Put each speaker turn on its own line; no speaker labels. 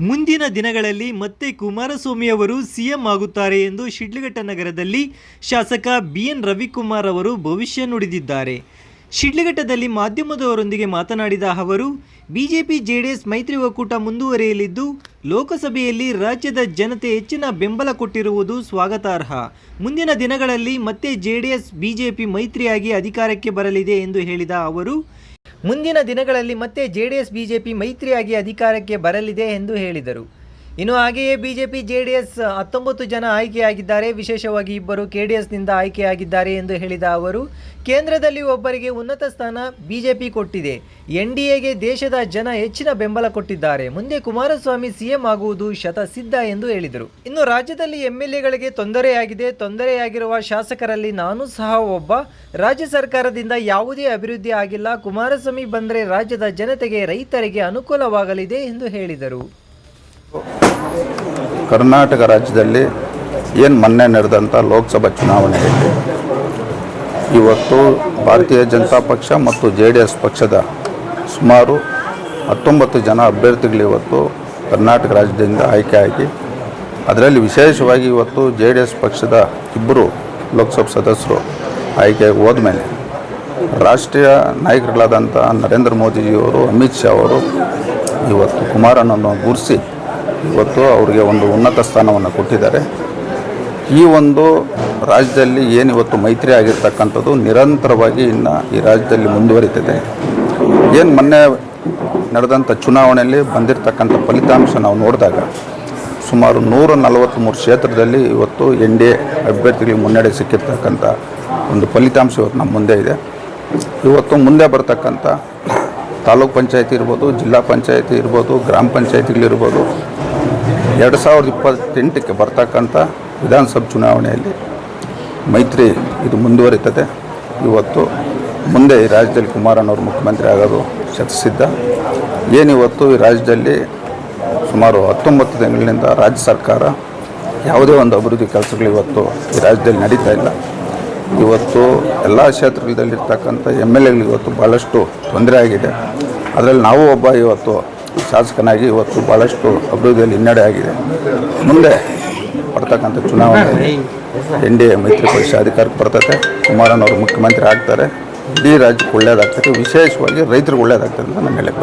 ಮುಂದಿನ ದಿನಗಳಲ್ಲಿ ಮತ್ತೆ ಕುಮಾರಸ್ವಾಮಿ ಅವರು ಸಿಎಂ ಆಗುತ್ತಾರೆ ಎಂದು ಶಿಡ್ಲಘಟ್ಟ ನಗರದಲ್ಲಿ ಶಾಸಕ ಬಿಎನ್ ರವಿಕುಮಾರ್ ಅವರು ಭವಿಷ್ಯ ನುಡಿದಿದ್ದಾರೆ. ಶಿಡ್ಲಘಟ್ಟದಲ್ಲಿ ಮಾಧ್ಯಮದವರೊಂದಿಗೆ ಮಾತನಾಡಿದ ಅವರು, ಬಿಜೆಪಿ ಜೆಡಿಎಸ್ ಮೈತ್ರಿ ಒಕ್ಕೂಟ ಮುಂದುವರಿಯಲಿದ್ದು, ಲೋಕಸಭೆಯಲ್ಲಿ ರಾಜ್ಯದ ಜನತೆ ಹೆಚ್ಚಿನ ಬೆಂಬಲ ಕೊಟ್ಟಿರುವುದು ಸ್ವಾಗತಾರ್ಹ. ಮುಂದಿನ ದಿನಗಳಲ್ಲಿ ಮತ್ತೆ ಜೆಡಿಎಸ್, ಬಿಜೆಪಿ ಮೈತ್ರಿಯಾಗಿ ಅಧಿಕಾರಕ್ಕೆ ಬರಲಿದೆ ಎಂದು ಹೇಳಿದ ಅವರು ಮುಂದಿನ ದಿನಗಳಲ್ಲಿ ಮತ್ತೆ ಜೆಡಿಎಸ್ ಬಿಜೆಪಿ ಮೈತ್ರಿಯಾಗಿ ಅಧಿಕಾರಕ್ಕೆ ಬರಲಿದೆ ಎಂದು ಹೇಳಿದರು. ಇನ್ನು ಹಾಗೆಯೇ ಬಿಜೆಪಿ, ಜೆಡಿಎಸ್ ಹತ್ತೊಂಬತ್ತು ಜನ ಆಯ್ಕೆಯಾಗಿದ್ದಾರೆ. ವಿಶೇಷವಾಗಿ ಇಬ್ಬರು ಕೆಡಿಎಸ್ನಿಂದ ಆಯ್ಕೆಯಾಗಿದ್ದಾರೆ ಎಂದು ಹೇಳಿದ ಅವರು, ಕೇಂದ್ರದಲ್ಲಿ ಒಬ್ಬರಿಗೆ ಉನ್ನತ ಸ್ಥಾನ ಬಿಜೆಪಿ ಕೊಟ್ಟಿದೆ. ಎನ್ ಡಿ ಎಗೆ ದೇಶದ ಜನ ಹೆಚ್ಚಿನ ಬೆಂಬಲ ಕೊಟ್ಟಿದ್ದಾರೆ. ಮುಂದೆ ಕುಮಾರಸ್ವಾಮಿ ಸಿಎಂ ಆಗುವುದು ಶತಸಿದ್ಧ ಎಂದು ಹೇಳಿದರು. ಇನ್ನು ರಾಜ್ಯದಲ್ಲಿ ಎಂ ಎಲ್ ಎಗಳಿಗೆ ತೊಂದರೆಯಾಗಿದೆ. ತೊಂದರೆಯಾಗಿರುವ ಶಾಸಕರಲ್ಲಿ ನಾನು ಸಹ ಒಬ್ಬ. ರಾಜ್ಯ ಸರ್ಕಾರದಿಂದ ಯಾವುದೇ ಅಭಿವೃದ್ಧಿ ಆಗಿಲ್ಲ. ಕುಮಾರಸ್ವಾಮಿ ಬಂದರೆ ರಾಜ್ಯದ ಜನತೆಗೆ, ರೈತರಿಗೆ ಅನುಕೂಲವಾಗಲಿದೆ ಎಂದು ಹೇಳಿದರು.
ಕರ್ನಾಟಕ ರಾಜ್ಯದಲ್ಲಿ ಏನು ಮೊನ್ನೆ ನಡೆದಂಥ ಲೋಕಸಭಾ ಚುನಾವಣೆಯಲ್ಲಿ ಇವತ್ತು ಭಾರತೀಯ ಜನತಾ ಪಕ್ಷ ಮತ್ತು ಜೆ ಡಿ ಎಸ್ ಪಕ್ಷದ ಸುಮಾರು ಹತ್ತೊಂಬತ್ತು ಜನ ಅಭ್ಯರ್ಥಿಗಳು ಇವತ್ತು ಕರ್ನಾಟಕ ರಾಜ್ಯದಿಂದ ಆಯ್ಕೆಯಾಗಿ ಅದರಲ್ಲಿ ವಿಶೇಷವಾಗಿ ಇವತ್ತು ಜೆ ಡಿ ಎಸ್ ಪಕ್ಷದ ಇಬ್ಬರು ಲೋಕಸಭಾ ಸದಸ್ಯರು ಆಯ್ಕೆಯಾಗಿ ಹೋದ್ಮೇಲೆ ರಾಷ್ಟ್ರೀಯ ನಾಯಕರುಗಳಾದಂಥ ನರೇಂದ್ರ ಮೋದಿಜಿಯವರು, ಅಮಿತ್ ಶಾ ಅವರು ಇವತ್ತು ಕುಮಾರನನ್ನು ಗುರುಸಿ ಇವತ್ತು ಅವರಿಗೆ ಒಂದು ಉನ್ನತ ಸ್ಥಾನವನ್ನು ಕೊಟ್ಟಿದ್ದಾರೆ. ಈ ಒಂದು ರಾಜ್ಯದಲ್ಲಿ ಏನು ಇವತ್ತು ಮೈತ್ರಿ ಆಗಿರ್ತಕ್ಕಂಥದ್ದು ನಿರಂತರವಾಗಿ ಇನ್ನು ಈ ರಾಜ್ಯದಲ್ಲಿ ಮುಂದುವರಿತಿದೆ. ಏನು ಮೊನ್ನೆ ನಡೆದಂಥ ಚುನಾವಣೆಯಲ್ಲಿ ಬಂದಿರತಕ್ಕಂಥ ಫಲಿತಾಂಶ ನಾವು ನೋಡಿದಾಗ ಸುಮಾರು ನೂರ ನಲವತ್ತ್ಮೂರು ಕ್ಷೇತ್ರದಲ್ಲಿ ಇವತ್ತು ಎನ್ ಡಿ ಎ ಅಭ್ಯರ್ಥಿಗಳಿಗೆ ಮುನ್ನಡೆ ಸಿಕ್ಕಿರ್ತಕ್ಕಂಥ ಒಂದು ಫಲಿತಾಂಶ ಇವತ್ತು ನಮ್ಮ ಮುಂದೆ ಇದೆ. ಇವತ್ತು ಮುಂದೆ ಬರ್ತಕ್ಕಂಥ ತಾಲೂಕ್ ಪಂಚಾಯತಿ ಇರ್ಬೋದು, ಜಿಲ್ಲಾ ಪಂಚಾಯತಿ ಇರ್ಬೋದು, ಗ್ರಾಮ ಪಂಚಾಯತಿಗಳಿರ್ಬೋದು ಎರಡು ಸಾವಿರದ ಇಪ್ಪತ್ತೆಂಟಕ್ಕೆ ಬರ್ತಕ್ಕಂಥ ವಿಧಾನಸಭೆ ಚುನಾವಣೆಯಲ್ಲಿ ಮೈತ್ರಿ ಇದು ಮುಂದುವರಿತದೆ. ಇವತ್ತು ಮುಂದೆ ಈ ರಾಜ್ಯದಲ್ಲಿ ಕುಮಾರಣ್ಣವರು ಮುಖ್ಯಮಂತ್ರಿ ಆಗೋದು ಶತಸಿದ್ಧ ಏನಿವತ್ತು ಈ ರಾಜ್ಯದಲ್ಲಿ ಸುಮಾರು ಹತ್ತೊಂಬತ್ತು ತಿಂಗಳಿನಿಂದ ರಾಜ್ಯ ಸರ್ಕಾರ ಯಾವುದೇ ಒಂದು ಅಭಿವೃದ್ಧಿ ಕೆಲಸಗಳು ಇವತ್ತು ಈ ರಾಜ್ಯದಲ್ಲಿ ನಡೀತಾ ಇಲ್ಲ. ಇವತ್ತು ಎಲ್ಲ ಕ್ಷೇತ್ರಗಳಲ್ಲಿರ್ತಕ್ಕಂಥ ಎಂ ಎಲ್ ಎಗಳಿಗೆ ಇವತ್ತು ಭಾಳಷ್ಟು ತೊಂದರೆ ಆಗಿದೆ. ಅದರಲ್ಲಿ ನಾವು ಒಬ್ಬ ಇವತ್ತು ಶಾಸಕನಾಗಿ ಇವತ್ತು ಭಾಳಷ್ಟು ಅಭಿವೃದ್ಧಿಯಲ್ಲಿ ಹಿನ್ನಡೆ ಆಗಿದೆ. ಮುಂದೆ ಬರ್ತಕ್ಕಂಥ ಚುನಾವಣೆ ಎನ್ ಡಿ ಎ, ಮೈತ್ರಿ ಪಕ್ಷ ಅಧಿಕಾರಕ್ಕೆ ಬರ್ತದೆ ಕುಮಾರನವರು ಮುಖ್ಯಮಂತ್ರಿ ಆಗ್ತಾರೆ. ಇಡೀ ರಾಜ್ಯಕ್ಕೆ ಒಳ್ಳೆಯದಾಗ್ತದೆ ವಿಶೇಷವಾಗಿ ರೈತರಿಗೆ ಒಳ್ಳೆಯದಾಗ್ತದೆ ಅಂತ ನಾನು ಹೇಳಕ್ಕೆ ಬಯಸ್ತೀನಿ.